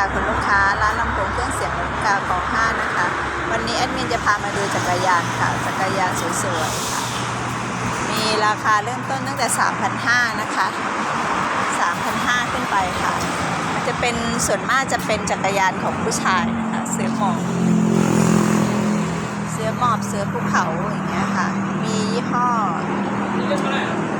ค่ะคุณลูกค้าร้านลำโพงเครื่องเสียงลำกาของห้านะคะ วันนี้แอดมินจะพามาดูจักรยานค่ะ จักรยานสวยๆค่ะ มีราคาเริ่มต้นตั้งแต่ 3,500 นะคะ 3,500 ขึ้นไปค่ะ มันจะเป็นส่วนมากจะเป็นจักรยานของผู้ชายนะคะเสือหมอบเสือหมอบเสือภูเขาอย่างเงี้ยค่ะ มียี่ห้อ นี่เล่นเท่าไหร่อะ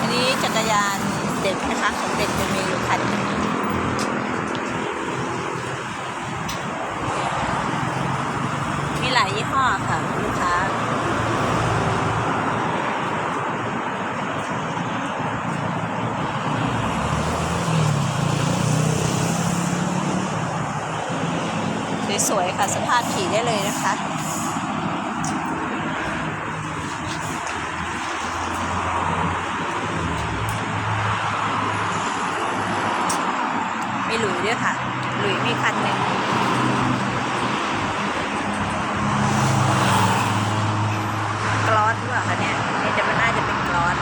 อันนี้จักร ยานเด็กนะคะ ของเด็กจะมีอยู่คันหนึ่งมีหลายยี่ห้อค่ะลูกค้าสวยๆค่ะสภาพขี่ได้เลยนะคะ ลุยด้วยค่ะ หลุยมีคันหนึ่งกลอสหรือเปล่าคะเนี่ยนี่จะมันน่าจะเป็นกลอส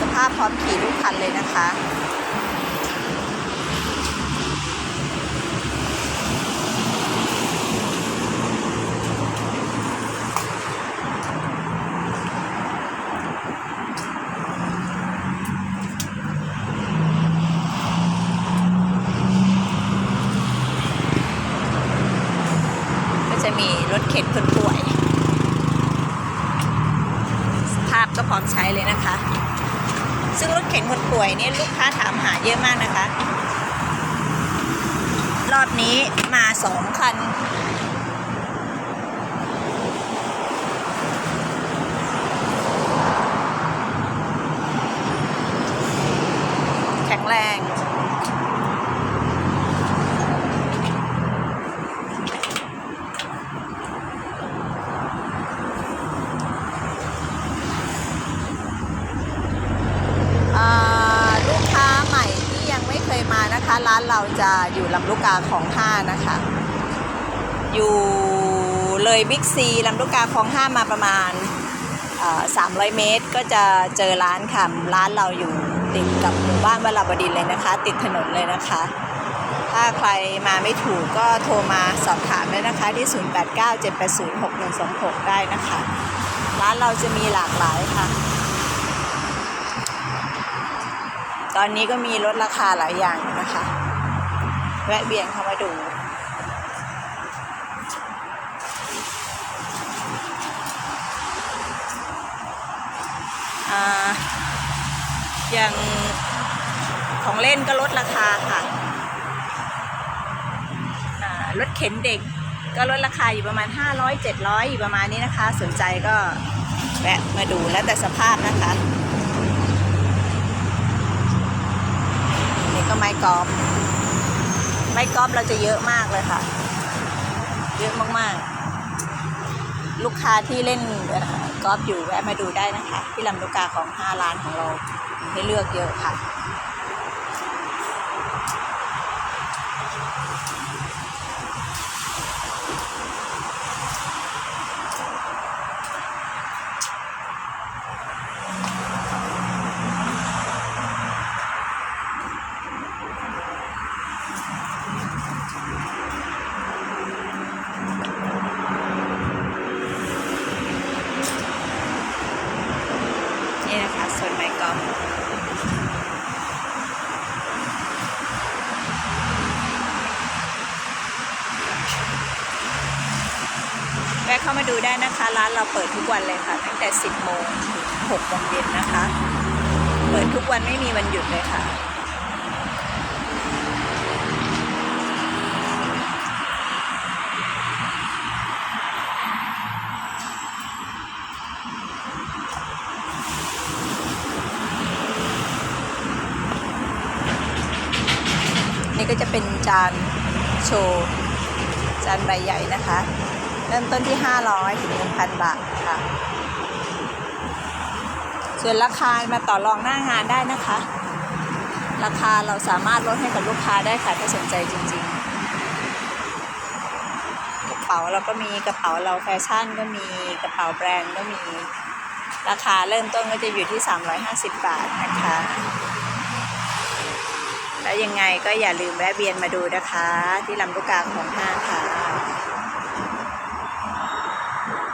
สภาพพร้อมขี่ทุกคันเลยนะคะ มีรถเข็นคนป่วย สภาพก็พร้อมใช้เลยนะคะ ซึ่งรถเข็นคนป่วยนี่ลูกค้าถามหาเยอะมากนะคะ รอบนี้มาสองคัน แข็งแรง อ่าลูกค้าใหม่ที่ยังไม่เคยมานะคะ ร้านเราจะอยู่ลำลูกกาของห้านะคะ อยู่เลยบิ๊กซีลำลูกกาของห้ามาประมาณสามร้อยเมตร ก็จะเจอร้านค่ะร้านเราอยู่ติดกับหมู่บ้านวลาบดินเลยนะคะ ติดถนนเลยนะคะ ถ้าใครมาไม่ถูกก็โทรมาสอบถามได้นะคะที่ 0897806126 ได้นะคะ ร้านเราจะมีหลากหลายค่ะตอนนี้ก็มีลดราคาหลายอย่างนะคะ แวะเวียนเข้ามาดูอ่าอย่างของเล่นก็ลดราคาค่ะอ่ารถเข็นเด็กก็ลดราคาอยู่ประมาณ 500 700 อยู่ประมาณนี้นะคะ สนใจก็แวะมาดูแล้วแต่สภาพนะคะนี่ก็ไม้กอล์ฟ ม้กอล์ฟเราจะเยอะมากเลยค่ะ เยอะมากๆ ลูกค้าที่เล่นก๊อกอล์ฟอยู่แวะมาดูได้นะคะ ที่ลำลูกกาของ5ร้านของเรา ให้เลือกเยอะค่ะ ส่วนไม้กอล์ฟแวะเข้ามาดูได้นะคะ ร้านเราเปิดทุกวันเลยค่ะ ตั้งแต่ 10โมงถึง6โมงเย็นนะคะ เปิดทุกวันไม่มีวันหยุดเลยค่ะ นี่ก็จะเป็นจานโชว์ จานใบใหญ่นะคะ เริ่มต้นที่ 500 ถึง 1,000 บาทค่ะ ส่วนราคามาต่อรองหน้างานได้นะคะ ราคาเราสามารถลดให้กับลูกค้าได้ค่ะ ถ้าสนใจจริง ๆ กระเป๋าเราก็มีกระเป๋าเราแฟชั่นก็มีกระเป๋าแบรนด์ก็มี ราคาเริ่มต้นก็จะอยู่ที่ 350 บาทนะคะ แล้วยังไงก็อย่าลืมแวะเวียนมาดูนะคะ ที่ลำลูกกาของห้างค่ะ